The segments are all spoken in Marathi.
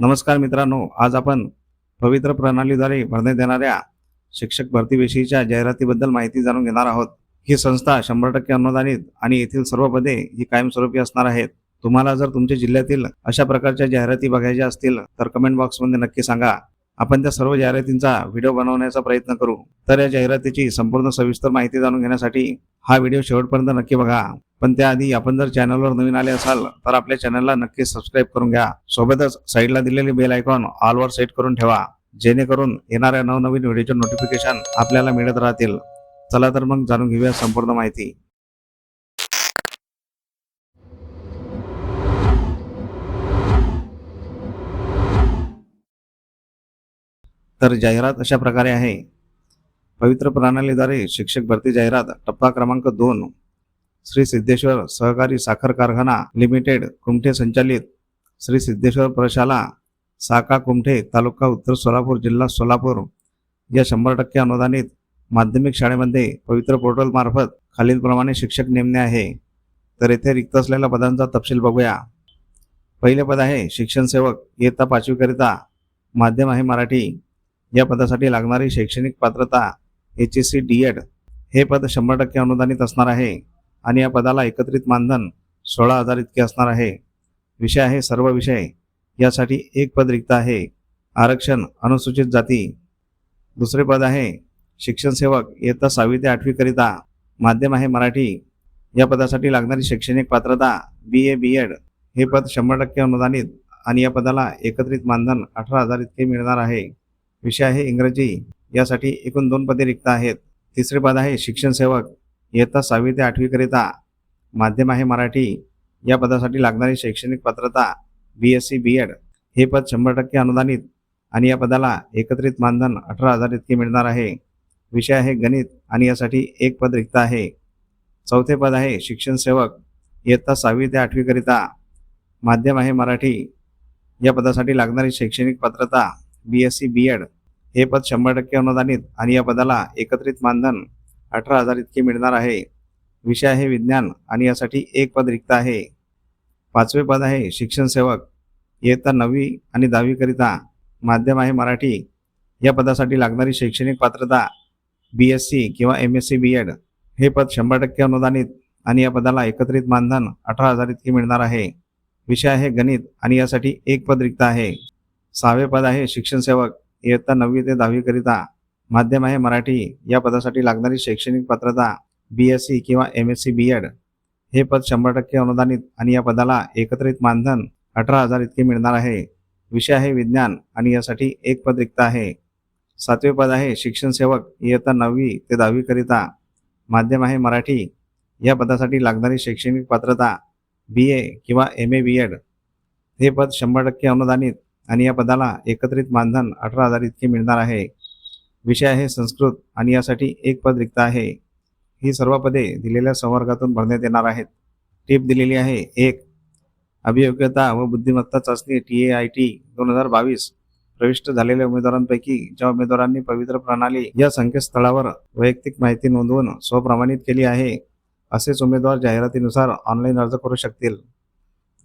नमस्कार मित्रांनो आज आपण पवित्र प्रणालीद्वारे भरण्यात येणाऱ्या शिक्षक भरतीविषयीच्या जाहिरातीबद्दल माहिती जाणून घेणार आहोत. ही संस्था शंभर टक्के अनुदानित आणि येथील सर्व पदे ही कायमस्वरूपी असणार आहेत. तुम्हाला जर तुमच्या जिल्ह्यातील अशा प्रकारच्या जाहिराती बघायच्या असतील तर कमेंट बॉक्समध्ये नक्की सांगा. आपण त्या सर्व जाहिरातींचा व्हिडिओ बनवण्याचा प्रयत्न करू. तर या जाहिरातीची संपूर्ण सविस्तर माहिती जाणून घेण्यासाठी हा व्हिडिओ शेवटपर्यंत नक्की बघा. पण त्याआधी आपण जर चॅनलवर नवीन आले असाल तर आपल्या चॅनलला नक्की सबस्क्राईब करून घ्या. सोबतच साईडला दिलेली बेल आयकॉन ऑलवर सेट करून ठेवा जेणेकरून येणाऱ्या नवनवीन व्हिडिओचे नोटिफिकेशन आपल्याला मिळत राहतील. चला तर मग जाणून घेऊया संपूर्ण माहिती. तर जाहिरात अशा प्रकारे आहे. पवित्र प्रणालीद्वारे शिक्षक भरती जाहिरात टप्पा क्रमांक दोन. श्री सिद्धेश्वर सहकारी साखर कारखाना लिमिटेड कुमठे संचालित श्री सिद्धेश्वर प्रशाला साका कुमठे तालुका उत्तर सोलापूर जिल्हा सोलापूर. या शंभर टक्के अनुदानित माध्यमिक शाळेमध्ये पवित्र पोर्टलमार्फत खालीलप्रमाणे शिक्षक नेमणे आहे. तर येथे रिक्त असलेल्या पदांचा तपशील बघूया. पहिले पद आहे शिक्षण सेवक. इयत्ता पाचवीकरिता माध्यम आहे मराठी. या पदासाठी लागणारी शैक्षणिक पात्रता H S C D Ed. हे पद शंभर टक्के अनुदानित असणार आहे. आणि या पदाला एकत्रित मानधन सोळा हजार इतके असणार आहे. विषय आहे सर्व विषय. यासाठी एक पद रिक्त आहे. आरक्षण अनुसूचित जाती. दुसरे पद आहे शिक्षण सेवक. इयत्ता सहावी ते आठवीकरिता माध्यम आहे मराठी. या पदासाठी लागणारी शैक्षणिक पात्रता बी ए बी एड हे पद शंभर टक्के अनुदानित आणि या पदाला एकत्रित मानधन अठरा हजार इतके मिळणार आहे. विषय आहे इंग्रजी. यासाठी एकूण दोन पदे रिक्त आहेत. तिसरे पद आहे शिक्षण सेवक. इयत्ता सहावी ते आठवीकरिता माध्यम आहे मराठी. या पदासाठी लागणारी शैक्षणिक पात्रता B S C B Ed हे पद शंभर टक्के अनुदानित आणि या पदाला एकत्रित मानधन अठरा हजार इतके मिळणार आहे. विषय आहे गणित आणि यासाठी एक पद रिक्त आहे. चौथे पद आहे शिक्षण सेवक. इयत्ता सहावी ते आठवीकरिता माध्यम आहे मराठी. या पदासाठी लागणारी शैक्षणिक पात्रता B S C B Ed हे पद शंभर टक्के अनुदानित आणि या पदाला एकत्रित मानधन अठरा हजार इतके मिळणार आहे. विषय आहे विज्ञान आणि यासाठी एक पद रिक्त आहे. पाचवे पद आहे शिक्षण सेवक. इयत्ता नववी आणि दहावीकरिता माध्यम आहे मराठी. या पदासाठी लागणारी शैक्षणिक पात्रता बी एस सी किंवा M S C B Ed हे पद शंभर टक्के अनुदानित आणि या पदाला एकत्रित मानधन अठरा हजार इतके मिळणार आहे. विषय आहे गणित आणि यासाठी एक पद रिक्त आहे. सहावे पद आहे शिक्षण सेवक. इयत्ता नववी ते दहावीकरिता माध्यम आहे मराठी. या पदासाठी लागणारी शैक्षणिक पात्रता बी एस सी किंवा M S C B Ed हे पद शंभर टक्के अनुदानित आणि या पदाला एकत्रित मानधन अठरा हजार इतके मिळणार आहे. विषय आहे विज्ञान आणि यासाठी एक पद रिक्त आहे. सातवे पद आहे शिक्षण सेवक. इयत्ता नववी ते दहावीकरिता माध्यम आहे मराठी. या पदासाठी लागणारी शैक्षणिक पात्रता बी ए किंवा एम ए बी एड हे पद शंभर टक्के अनुदानित आणि या पदाला एकत्रित मानधन अठरा हजार इतके मिळणार आहे. विषय आहे संस्कृत आणि यासाठी एक पद रिक्त आहे. ही सर्व पदे दिलेल्या संवर्गातून भरण्यात येणार आहेत. टीप दिलेली आहे एक. अभियोग्यता व बुद्धिमत्ता चाचणी टी ए आय टी दोन हजार बावीस प्रविष्ट झालेल्या उमेदवारांपैकी ज्या उमेदवारांनी पवित्र प्रणाली या संकेतस्थळावर वैयक्तिक माहिती नोंदवून स्वप्रमाणित केली आहे असेच उमेदवार जाहिरातीनुसार ऑनलाईन अर्ज करू शकतील.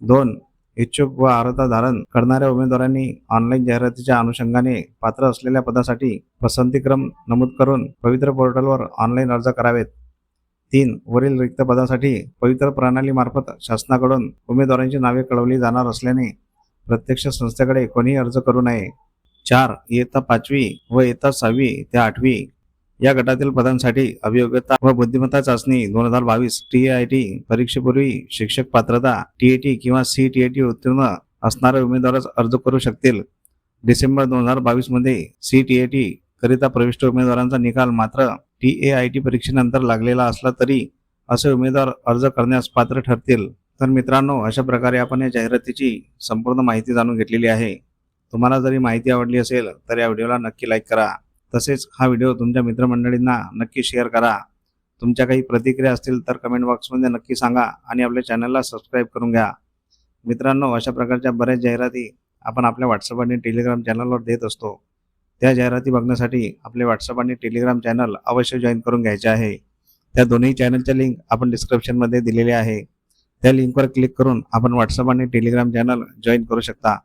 दोन. इच्छुक व अर्हता धारण करणाऱ्या उमेदवारांनी ऑनलाईन जाहिरातीच्या अनुषंगाने पात्र असलेल्या पदासाठी पसंतीक्रम नमूद करून पवित्र पोर्टलवर ऑनलाईन अर्ज करावेत. तीन वरील रिक्त पदासाठी पवित्र प्रणालीमार्फत शासनाकडून उमेदवारांची नावे कळवली जाणार असल्याने प्रत्यक्ष संस्थेकडे कोणीही अर्ज करू नये. चार इयत्ता पाचवी व इयत्ता सहावी ते आठवी या गटातील पदांसाठी अभियोग्यता व बुद्धिमत्ता चाचणी दोन हजार बावीस टी आय टी परीक्षेपूर्वी शिक्षक पात्रता टी किंवा सी टी टी उत्तीर्ण असणारे उमेदवारच अर्ज करू शकतील. डिसेंबर दोन हजार बावीसमध्ये सी टी टी करिता प्रविष्ट उमेदवारांचा निकाल मात्र टी ए आय टी परीक्षेनंतर लागलेला असला तरी असे उमेदवार अर्ज करण्यास पात्र ठरतील. तर मित्रांनो अशा प्रकारे आपण या जाहिरातीची संपूर्ण माहिती जाणून घेतलेली आहे. तुम्हाला जरी माहिती आवडली असेल तर या व्हिडिओला नक्की लाईक करा. तसेच हा व्हिडिओ तुमच्या मित्रमंडळींना नक्की शेअर करा. तुमच्या काही प्रतिक्रिया असतील तर कमेंट बॉक्समध्ये नक्की सांगा आणि आपल्या चॅनलला सबस्क्राईब करून घ्या. मित्रांनो अशा प्रकारच्या बऱ्याच जाहिराती आपण आपल्या व्हॉट्सअप आणि टेलिग्राम चॅनलवर देत असतो. त्या जाहिराती बघण्यासाठी आपले व्हॉट्सअप आणि टेलिग्राम चॅनल अवश्य जॉईन करून घ्यायचे आहे. त्या दोन्ही चॅनलच्या लिंक आपण डिस्क्रिप्शनमध्ये दिलेले आहे. त्या लिंकवर क्लिक करून आपण व्हॉट्सअप आणि टेलिग्राम चॅनल जॉईन करू शकता.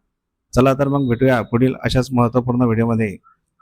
चला तर मग भेटूया पुढील अशाच महत्त्वपूर्ण व्हिडिओमध्ये.